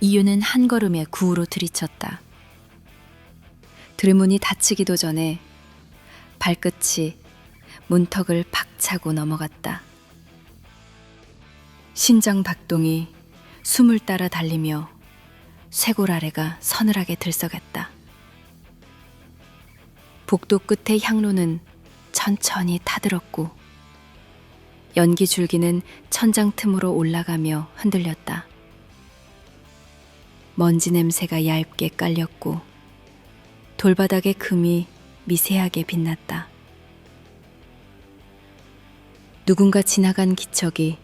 이유는 한 걸음에 구우로 들이쳤다. 들문이 닫히기도 전에 발끝이 문턱을 박차고 넘어갔다. 심장 박동이 숨을 따라 달리며 쇄골 아래가 서늘하게 들썩였다. 복도 끝의 향로는 천천히 타들었고 연기 줄기는 천장 틈으로 올라가며 흔들렸다. 먼지 냄새가 얇게 깔렸고 돌바닥의 금이 미세하게 빛났다. 누군가 지나간 기척이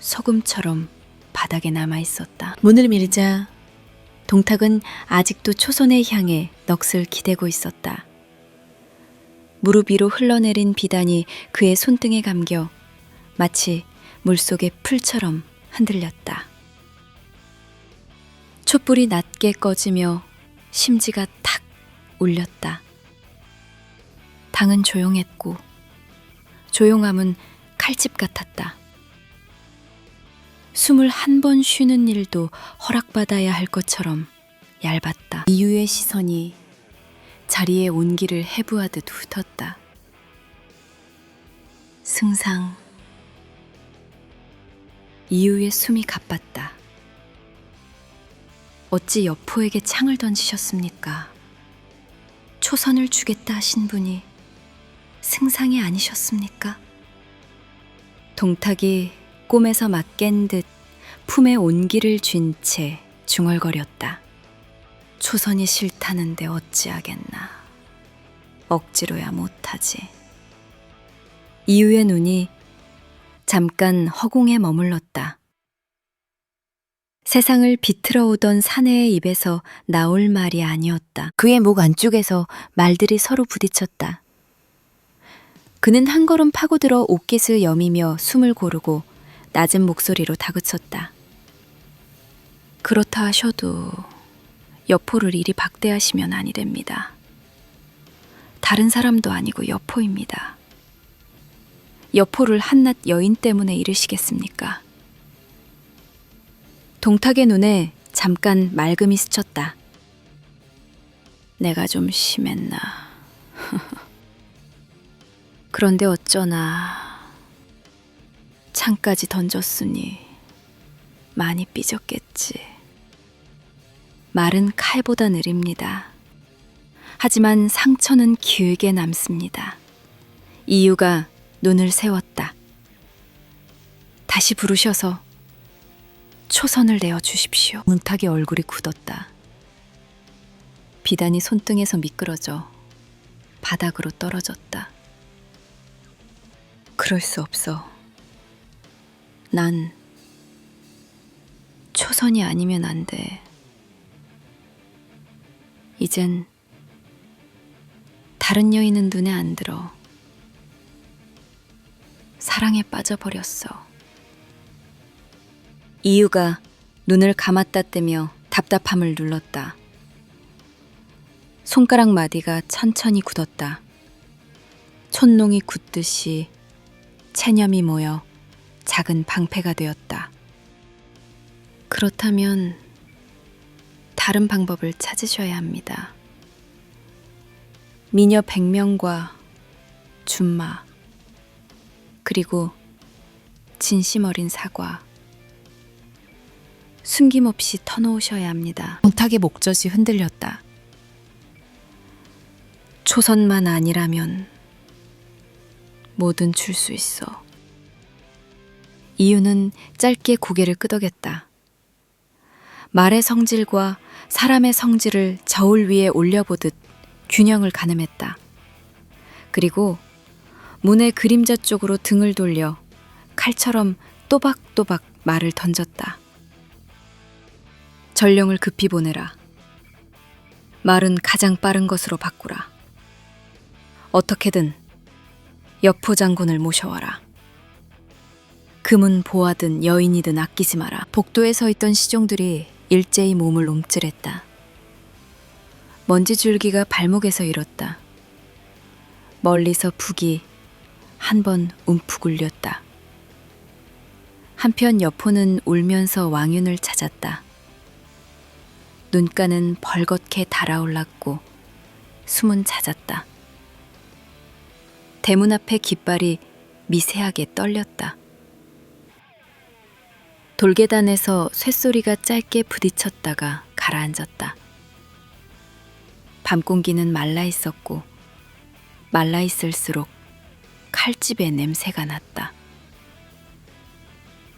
소금처럼 바닥에 남아 있었다. 문을 밀자 동탁은 아직도 초선의 향에 넋을 기대고 있었다. 무릎 위로 흘러내린 비단이 그의 손등에 감겨 마치 물속의 풀처럼 흔들렸다. 촛불이 낮게 꺼지며 심지가 탁 울렸다. 방은 조용했고 조용함은 칼집 같았다. 숨을 한 번 쉬는 일도 허락받아야 할 것처럼 얇았다. 이유의 시선이 자리에 온기를 해부하듯 훑었다. 승상. 이유의 숨이 가빴다. 어찌 여포에게 창을 던지셨습니까? 초선을 주겠다 하신 분이 승상이 아니셨습니까? 동탁이 꿈에서 맞깬 듯 품에 온기를 쥔 채 중얼거렸다. 초선이 싫다는데 어찌하겠나. 억지로야 못하지. 이유의 눈이 잠깐 허공에 머물렀다. 세상을 비틀어 오던 사내의 입에서 나올 말이 아니었다. 그의 목 안쪽에서 말들이 서로 부딪혔다. 그는 한 걸음 파고들어 옷깃을 여미며 숨을 고르고 낮은 목소리로 다그쳤다. 그렇다 하셔도 여포를 이리 박대하시면 아니 됩니다. 다른 사람도 아니고 여포입니다. 여포를 한낱 여인 때문에 이르시겠습니까? 동탁의 눈에 잠깐 맑음이 스쳤다. 내가 좀 심했나. 그런데 어쩌나 창까지 던졌으니 많이 삐졌겠지. 말은 칼보다 느립니다. 하지만 상처는 길게 남습니다. 이유가 눈을 세웠다. 다시 부르셔서 초선을 내어 주십시오. 문탁의 얼굴이 굳었다. 비단이 손등에서 미끄러져 바닥으로 떨어졌다. 그럴 수 없어. 난 초선이 아니면 안 돼. 이젠 다른 여인은 눈에 안 들어. 사랑에 빠져버렸어. 이유가 눈을 감았다 떼며 답답함을 눌렀다. 손가락 마디가 천천히 굳었다. 촛농이 굳듯이 체념이 모여 작은 방패가 되었다. 그렇다면 다른 방법을 찾으셔야 합니다. 미녀 100명과 준마, 그리고 진심 어린 사과. 숨김없이 터놓으셔야 합니다. 동탁의 목젖이 흔들렸다. 초선만 아니라면 뭐든 줄 수 있어. 이유는 짧게 고개를 끄덕였다. 말의 성질과 사람의 성질을 저울 위에 올려보듯 균형을 가늠했다. 그리고 문의 그림자 쪽으로 등을 돌려 칼처럼 또박또박 말을 던졌다. 전령을 급히 보내라. 말은 가장 빠른 것으로 바꾸라. 어떻게든 여포 장군을 모셔와라. 금은 보아든 여인이든 아끼지 마라. 복도에 서 있던 시종들이 일제히 몸을 움찔했다. 먼지 줄기가 발목에서 일었다. 멀리서 북이 한 번 움푹 울렸다. 한편 여포는 울면서 왕윤을 찾았다. 눈가는 벌겋게 달아올랐고 숨은 잦았다. 대문 앞에 깃발이 미세하게 떨렸다. 돌계단에서 쇳소리가 짧게 부딪혔다가 가라앉았다. 밤 공기는 말라 있었고 말라 있을수록 칼집의 냄새가 났다.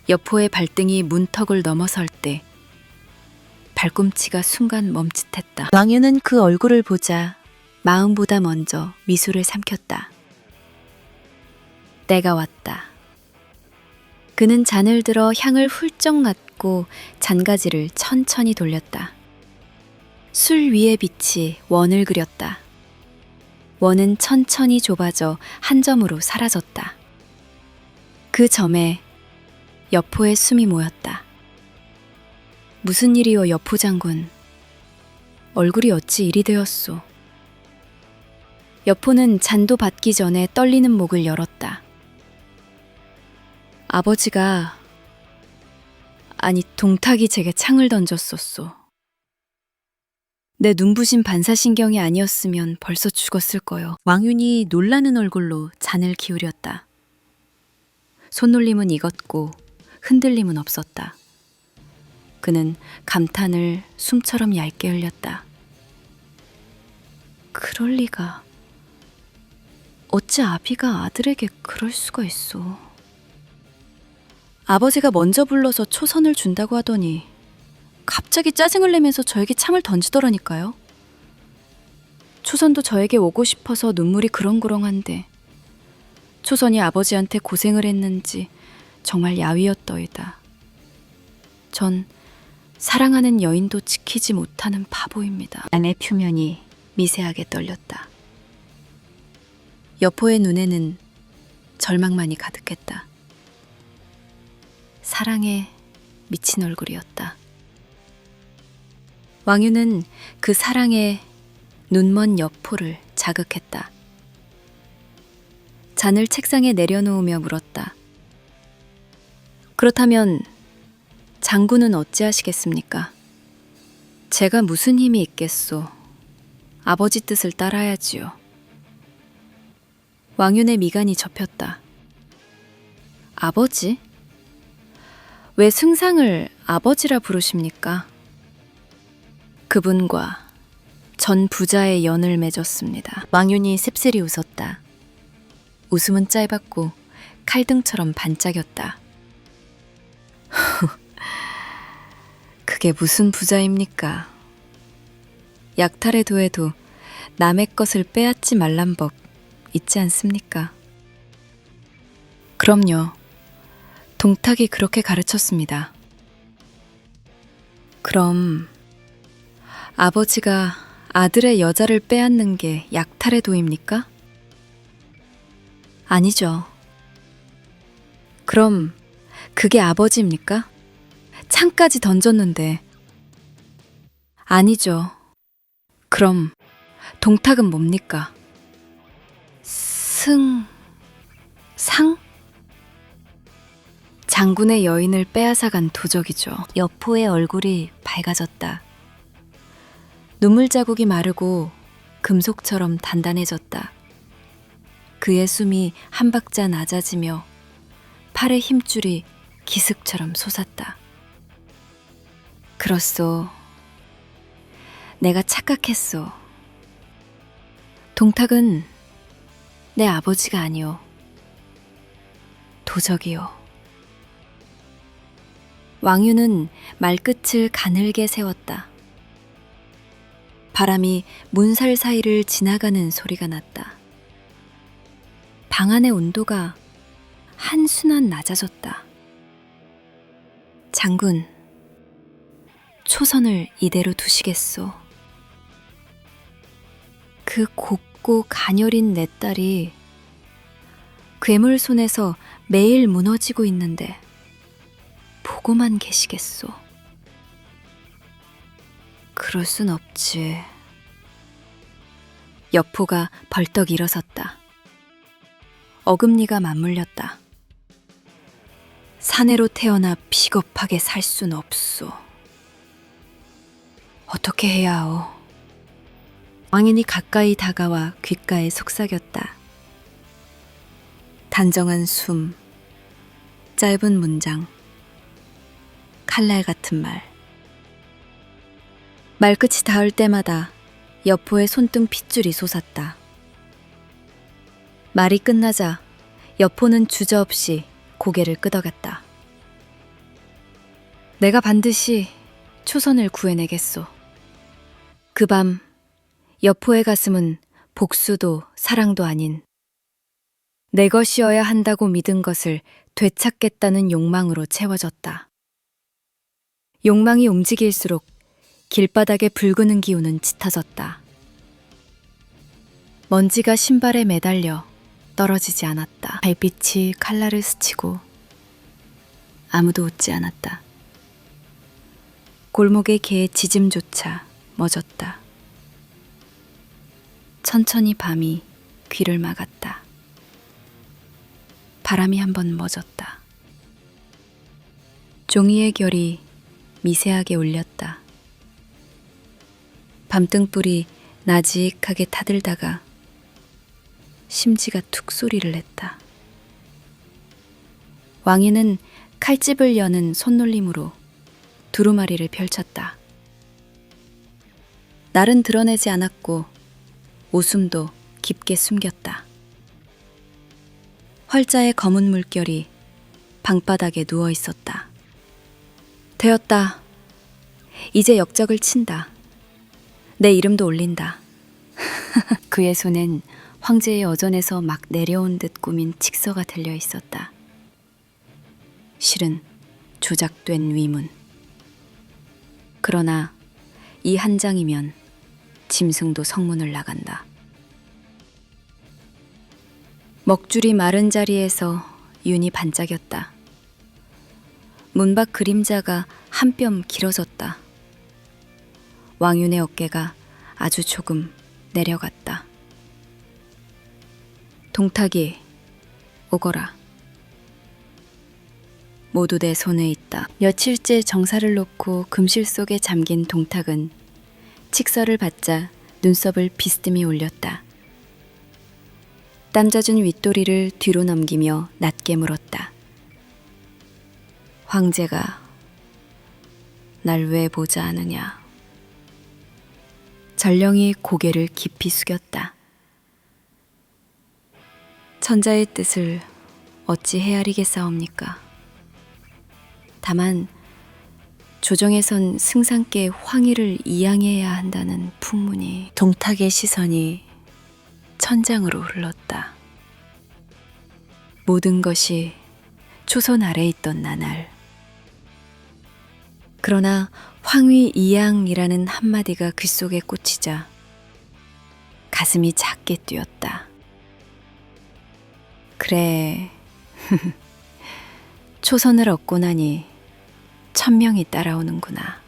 여포의 발등이 문턱을 넘어설 때 발꿈치가 순간 멈칫했다. 왕유는 그 얼굴을 보자 마음보다 먼저 미소를 삼켰다. 때가 왔다. 그는 잔을 들어 향을 훌쩍 맡고 잔가지를 천천히 돌렸다. 술 위의 빛이 원을 그렸다. 원은 천천히 좁아져 한 점으로 사라졌다. 그 점에 여포의 숨이 모였다. 무슨 일이오 여포 장군? 얼굴이 어찌 이리 되었소? 여포는 잔도 받기 전에 떨리는 목을 열었다. 아버지가 아니 동탁이 제게 창을 던졌었소. 내 눈부신 반사신경이 아니었으면 벌써 죽었을 거요. 왕윤이 놀라는 얼굴로 잔을 기울였다. 손놀림은 익었고 흔들림은 없었다. 그는 감탄을 숨처럼 얇게 흘렸다. 그럴 리가. 어찌 아비가 아들에게 그럴 수가 있어. 아버지가 먼저 불러서 초선을 준다고 하더니 갑자기 짜증을 내면서 저에게 참을 던지더라니까요. 초선도 저에게 오고 싶어서 눈물이 그렁그렁한데 초선이 아버지한테 고생을 했는지 정말 야위였더이다. 전 사랑하는 여인도 지키지 못하는 바보입니다. 안의 표면이 미세하게 떨렸다. 여포의 눈에는 절망만이 가득했다. 사랑에 미친 얼굴이었다. 왕유는 그 사랑에 눈먼 여포를 자극했다. 잔을 책상에 내려놓으며 물었다. 그렇다면 장군은 어찌하시겠습니까? 제가 무슨 힘이 있겠소? 아버지 뜻을 따라야지요. 왕윤의 미간이 접혔다. 아버지? 왜 승상을 아버지라 부르십니까? 그분과 전 부자의 연을 맺었습니다. 왕윤이 씁쓸히 웃었다. 웃음은 짧았고 칼등처럼 반짝였다. 그게 무슨 부자입니까? 약탈에 도해도 남의 것을 빼앗지 말란 법 있지 않습니까? 그럼요. 동탁이 그렇게 가르쳤습니다. 그럼 아버지가 아들의 여자를 빼앗는 게 약탈의 도입니까? 아니죠. 그럼 그게 아버지입니까? 창까지 던졌는데. 아니죠. 그럼 동탁은 뭡니까? 승, 상? 장군의 여인을 빼앗아간 도적이죠. 여포의 얼굴이 밝아졌다. 눈물 자국이 마르고 금속처럼 단단해졌다. 그의 숨이 한 박자 낮아지며 팔의 힘줄이 기습처럼 솟았다. 그렇소. 내가 착각했소. 동탁은 내 아버지가 아니오. 도적이오. 왕유는 말끝을 가늘게 세웠다. 바람이 문살 사이를 지나가는 소리가 났다. 방 안의 온도가 한순간 낮아졌다. 장군, 초선을 이대로 두시겠소. 그 곱고 가녀린 내 딸이 괴물 손에서 매일 무너지고 있는데 보고만 계시겠소. 그럴 순 없지. 여포가 벌떡 일어섰다. 어금니가 맞물렸다. 사내로 태어나 비겁하게 살 순 없소. 어떻게 해야 하오? 왕인이 가까이 다가와 귓가에 속삭였다. 단정한 숨, 짧은 문장, 칼날 같은 말. 말끝이 닿을 때마다 여포의 손등 핏줄이 솟았다. 말이 끝나자 여포는 주저없이 고개를 끄덕였다. 내가 반드시 초선을 구해내겠소. 그 밤 여포의 가슴은 복수도 사랑도 아닌 내 것이어야 한다고 믿은 것을 되찾겠다는 욕망으로 채워졌다. 욕망이 움직일수록 길바닥에 붉은 기운은 짙어졌다. 먼지가 신발에 매달려 떨어지지 않았다. 발빛이 칼날을 스치고 아무도 웃지 않았다. 골목의 개의 짖음조차 멎었다. 천천히 밤이 귀를 막았다. 바람이 한 번 멎었다. 종이의 결이 미세하게 울렸다. 밤등불이 나직하게 타들다가 심지가 툭 소리를 냈다. 왕이는 칼집을 여는 손놀림으로 두루마리를 펼쳤다. 날은 드러내지 않았고 웃음도 깊게 숨겼다. 활자의 검은 물결이 방바닥에 누워 있었다. 되었다. 이제 역적을 친다. 내 이름도 올린다. 그의 손엔 황제의 어전에서 막 내려온 듯 꾸민 칙서가 들려 있었다. 실은 조작된 위문. 그러나 이 한 장이면 짐승도 성문을 나간다. 먹줄이 마른 자리에서 윤이 반짝였다. 문밖 그림자가 한 뼘 길어졌다. 왕윤의 어깨가 아주 조금 내려갔다. 동탁이 오거라. 모두 내 손에 있다. 며칠째 정사를 놓고 금실 속에 잠긴 동탁은 칙서를 받자 눈썹을 비스듬히 올렸다. 땀 젖은 윗도리를 뒤로 넘기며 낮게 물었다. 황제가 날 왜 보자 하느냐. 전령이 고개를 깊이 숙였다. 천자의 뜻을 어찌 헤아리겠사옵니까? 다만 조정에선 승상께 황희를 이양해야 한다는 풍문이 동탁의 시선이 천장으로 흘렀다. 모든 것이 초선 아래 있던 나날. 그러나 황위 이양이라는 한마디가 귓속에 꽂히자 가슴이 작게 뛰었다. 그래. 초선을 얻고 나니 천명이 따라오는구나.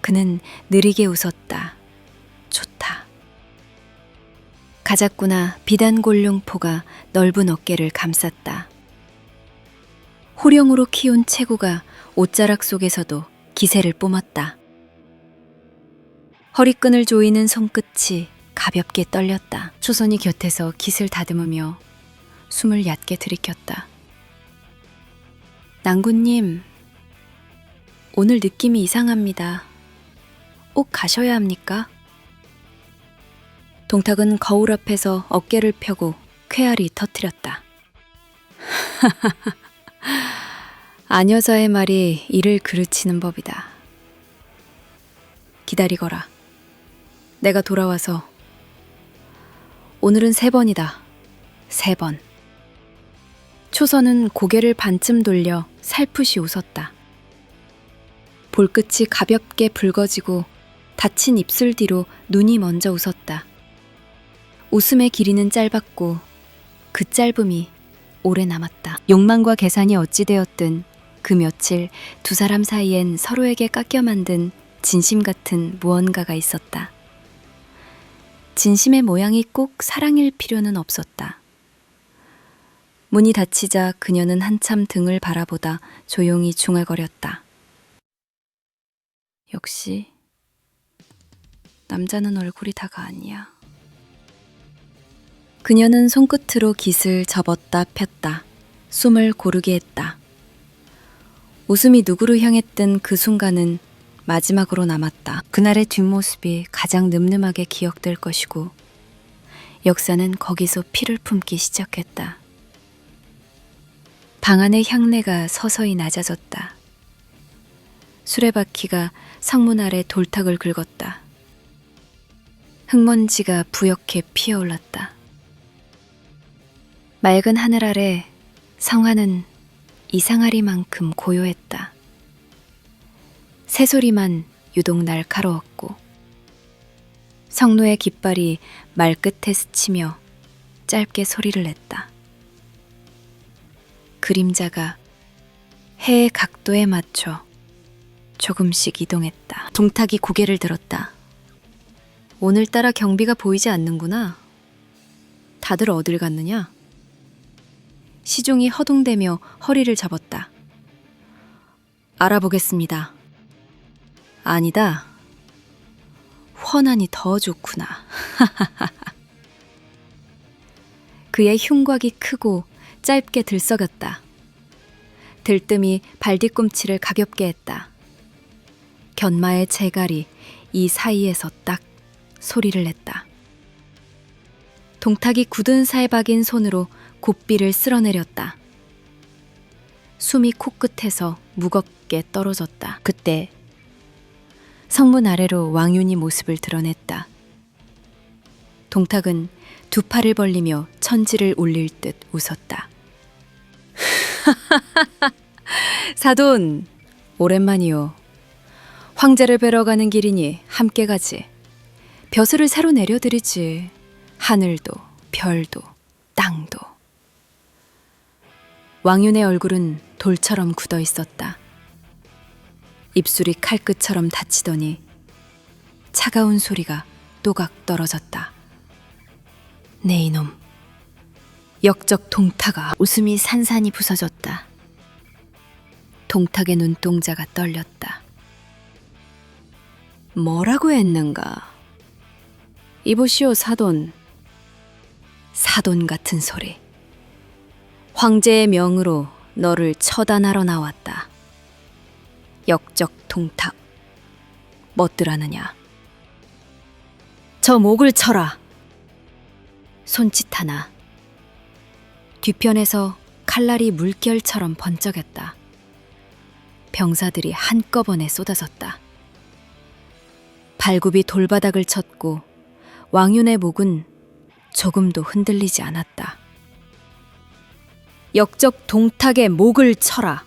그는 느리게 웃었다. 좋다. 가작구나 비단골룡포가 넓은 어깨를 감쌌다. 호령으로 키운 체구가 옷자락 속에서도 기세를 뿜었다. 허리끈을 조이는 손끝이 가볍게 떨렸다. 초선이 곁에서 깃을 다듬으며 숨을 얕게 들이켰다. 낭군님, 오늘 느낌이 이상합니다. 꼭 가셔야 합니까? 동탁은 거울 앞에서 어깨를 펴고 쾌활히 터뜨렸다. 아녀자의 말이 이를 그르치는 법이다. 기다리거라. 내가 돌아와서 오늘은 세 번이다. 세 번. 초선은 고개를 반쯤 돌려 살풋이 웃었다. 볼끝이 가볍게 붉어지고 다친 입술 뒤로 눈이 먼저 웃었다. 웃음의 길이는 짧았고 그 짧음이 오래 남았다. 욕망과 계산이 어찌되었든 그 며칠 두 사람 사이엔 서로에게 깎여 만든 진심 같은 무언가가 있었다. 진심의 모양이 꼭 사랑일 필요는 없었다. 문이 닫히자 그녀는 한참 등을 바라보다 조용히 중얼거렸다. 역시 남자는 얼굴이 다가 아니야. 그녀는 손끝으로 깃을 접었다 폈다. 숨을 고르게 했다. 웃음이 누구를 향했든 그 순간은 마지막으로 남았다. 그날의 뒷모습이 가장 늠름하게 기억될 것이고 역사는 거기서 피를 품기 시작했다. 방 안의 향내가 서서히 낮아졌다. 수레바퀴가 상문 아래 돌탁을 긁었다. 흙먼지가 부옇게 피어올랐다. 맑은 하늘 아래 성화는 이상하리만큼 고요했다. 새소리만 유독 날카로웠고 성노의 깃발이 말끝에 스치며 짧게 소리를 냈다. 그림자가 해의 각도에 맞춰 조금씩 이동했다. 동탁이 고개를 들었다. 오늘따라 경비가 보이지 않는구나. 다들 어딜 갔느냐? 시종이 허둥대며 허리를 잡았다. 알아보겠습니다. 아니다. 훤하니 더 좋구나. 그의 흉곽이 크고 짧게 들썩였다. 들뜸이 발뒤꿈치를 가볍게 했다. 견마의 재갈이 이 사이에서 딱 소리를 냈다. 동탁이 굳은 살박인 손으로 곱비를 쓸어내렸다. 숨이 코끝에서 무겁게 떨어졌다. 그때 성문 아래로 왕윤이 모습을 드러냈다. 동탁은 두 팔을 벌리며 천지를 울릴 듯 웃었다. 사돈, 오랜만이요. 황제를 뵈러 가는 길이니 함께 가지. 벼슬을 새로 내려드리지. 하늘도, 별도, 땅도. 왕윤의 얼굴은 돌처럼 굳어 있었다. 입술이 칼끝처럼 다치더니 차가운 소리가 또각 떨어졌다. 네 이놈. 역적 동타가 웃음이 산산이 부서졌다. 동탁의 눈동자가 떨렸다. 뭐라고 했는가? 이보시오 사돈. 사돈 같은 소리. 황제의 명으로 너를 처단하러 나왔다. 역적 동탁. 멋들하느냐? 저 목을 쳐라. 손짓 하나. 뒤편에서 칼날이 물결처럼 번쩍였다. 병사들이 한꺼번에 쏟아졌다. 발굽이 돌바닥을 쳤고 왕윤의 목은 조금도 흔들리지 않았다. 역적 동탁의 목을 쳐라.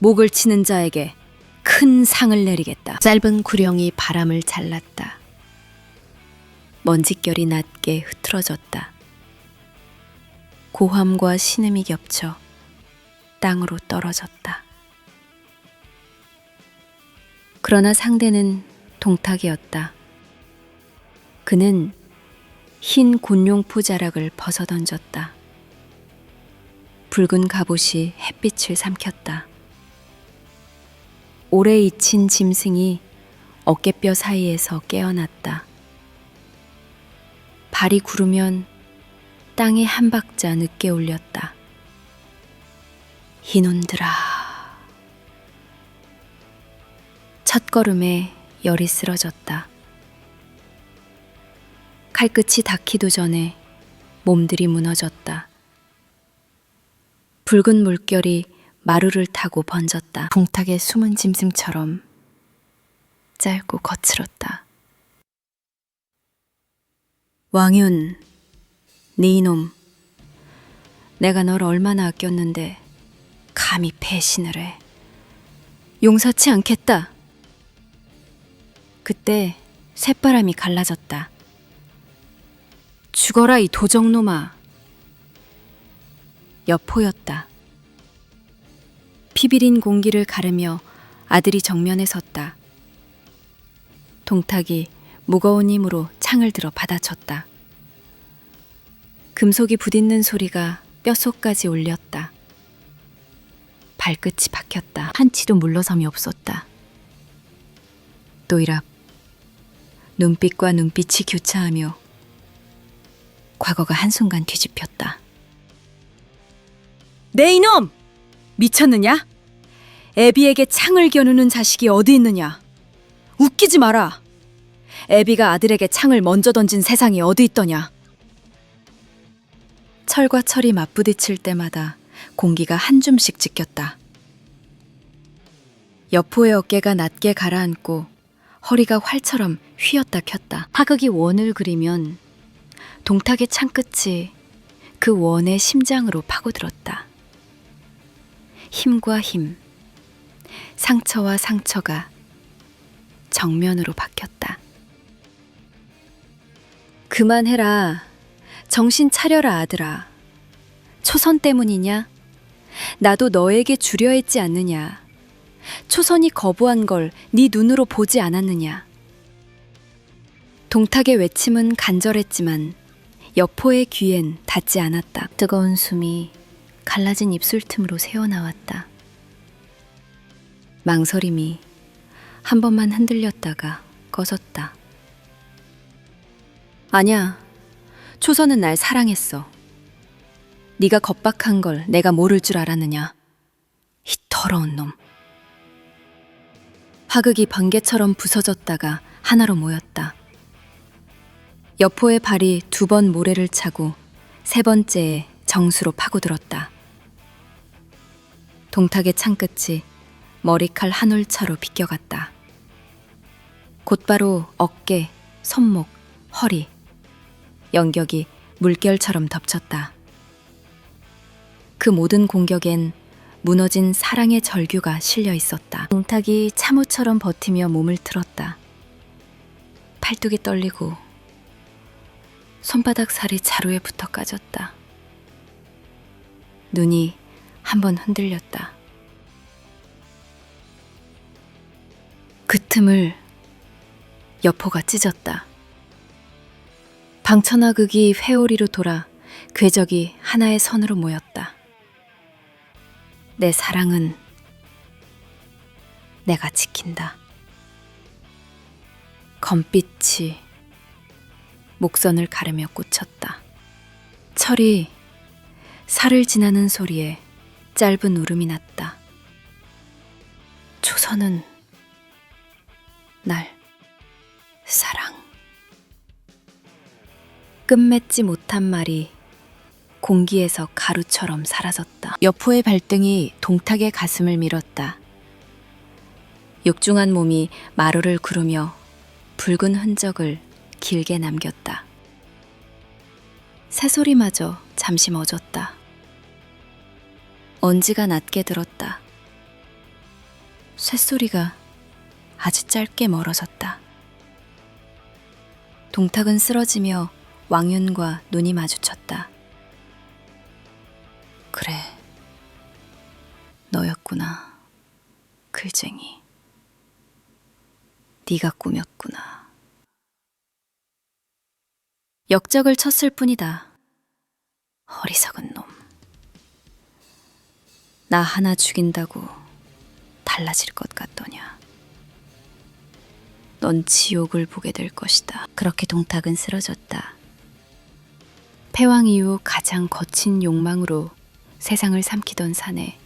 목을 치는 자에게 큰 상을 내리겠다. 짧은 구령이 바람을 잘랐다. 먼지결이 낮게 흐트러졌다. 고함과 신음이 겹쳐 땅으로 떨어졌다. 그러나 상대는 동탁이었다. 그는 흰 곤룡포 자락을 벗어던졌다. 붉은 갑옷이 햇빛을 삼켰다. 오래 잊힌 짐승이 어깨뼈 사이에서 깨어났다. 발이 구르면 땅에 한 박자 늦게 울렸다. 이놈들아. 첫걸음에 열이 쓰러졌다. 칼끝이 닿기도 전에 몸들이 무너졌다. 붉은 물결이 마루를 타고 번졌다. 붕탁의 숨은 짐승처럼 짧고 거칠었다. 왕윤, 네 이놈. 내가 널 얼마나 아꼈는데 감히 배신을 해. 용서치 않겠다. 그때 새바람이 갈라졌다. 죽어라 이 도적놈아. 여포였다. 피비린 공기를 가르며 아들이 정면에 섰다. 동탁이 무거운 힘으로 창을 들어 받아쳤다. 금속이 부딪는 소리가 뼛속까지 울렸다. 발끝이 박혔다. 한치도 물러섬이 없었다. 앞 눈빛과 눈빛이 교차하며 과거가 한순간 뒤집혔다. 내 이놈! 미쳤느냐? 애비에게 창을 겨누는 자식이 어디 있느냐? 웃기지 마라. 애비가 아들에게 창을 먼저 던진 세상이 어디 있더냐? 철과 철이 맞부딪힐 때마다 공기가 한 줌씩 지켰다. 여포의 어깨가 낮게 가라앉고 허리가 활처럼 휘었다 켰다. 하극이 원을 그리면 동탁의 창끝이 그 원의 심장으로 파고들었다. 힘과 힘, 상처와 상처가 정면으로 박혔다. 그만해라. 정신 차려라, 아들아. 초선 때문이냐? 나도 너에게 주려 했지 않느냐? 초선이 거부한 걸 네 눈으로 보지 않았느냐? 동탁의 외침은 간절했지만 여포의 귀엔 닿지 않았다. 뜨거운 숨이 갈라진 입술 틈으로 새어나왔다. 망설임이 한 번만 흔들렸다가 꺼졌다. 아니야. 초선은 날 사랑했어. 네가 겁박한 걸 내가 모를 줄 알았느냐? 이 더러운 놈. 화극이 번개처럼 부서졌다가 하나로 모였다. 여포의 발이 두 번 모래를 차고 세 번째에 정수로 파고들었다. 동탁의 창끝이 머리칼 한 올차로 비껴갔다. 곧바로 어깨, 손목, 허리, 연격이 물결처럼 덮쳤다. 그 모든 공격엔 무너진 사랑의 절규가 실려 있었다. 동탁이 참호처럼 버티며 몸을 틀었다. 팔뚝이 떨리고 손바닥 살이 자루에 붙어 까졌다. 눈이 한 번 흔들렸다. 그 틈을 여포가 찢었다. 방천하극이 회오리로 돌아 궤적이 하나의 선으로 모였다. 내 사랑은 내가 지킨다. 검빛이 목선을 가르며 꽂혔다. 철이 살을 지나는 소리에 짧은 울음이 났다. 조선은 날 사랑. 끝맺지 못한 말이 공기에서 가루처럼 사라졌다. 여포의 발등이 동탁의 가슴을 밀었다. 육중한 몸이 마루를 구르며 붉은 흔적을 길게 남겼다. 새소리마저 잠시 멎었다. 언지가 낮게 들었다. 쇳소리가 아주 짧게 멀어졌다. 동탁은 쓰러지며 왕윤과 눈이 마주쳤다. 그래, 너였구나, 글쟁이. 네가 꾸몄구나. 역적을 쳤을 뿐이다. 어리석은 놈. 나 하나 죽인다고 달라질 것 같더냐. 넌 지옥을 보게 될 것이다. 그렇게 동탁은 쓰러졌다. 패왕 이후 가장 거친 욕망으로 세상을 삼키던 사내.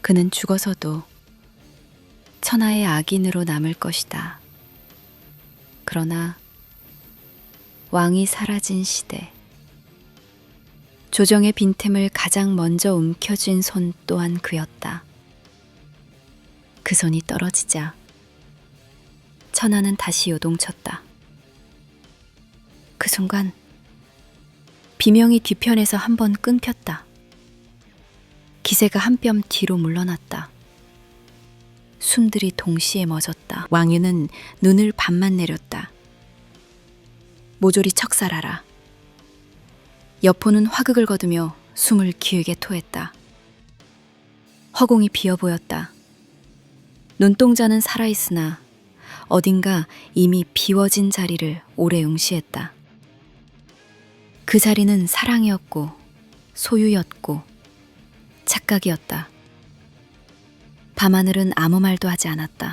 그는 죽어서도 천하의 악인으로 남을 것이다. 그러나 왕이 사라진 시대. 조정의 빈틈을 가장 먼저 움켜쥔 손 또한 그였다. 그 손이 떨어지자 천하는 다시 요동쳤다. 그 순간 비명이 뒤편에서 한 번 끊겼다. 기세가 한 뼘 뒤로 물러났다. 숨들이 동시에 멎었다. 왕유는 눈을 반만 내렸다. 모조리 척살하라. 여포는 화극을 거두며 숨을 기울게 토했다. 허공이 비어 보였다. 눈동자는 살아있으나 어딘가 이미 비워진 자리를 오래 응시했다. 그 자리는 사랑이었고 소유였고 착각이었다. 밤하늘은 아무 말도 하지 않았다.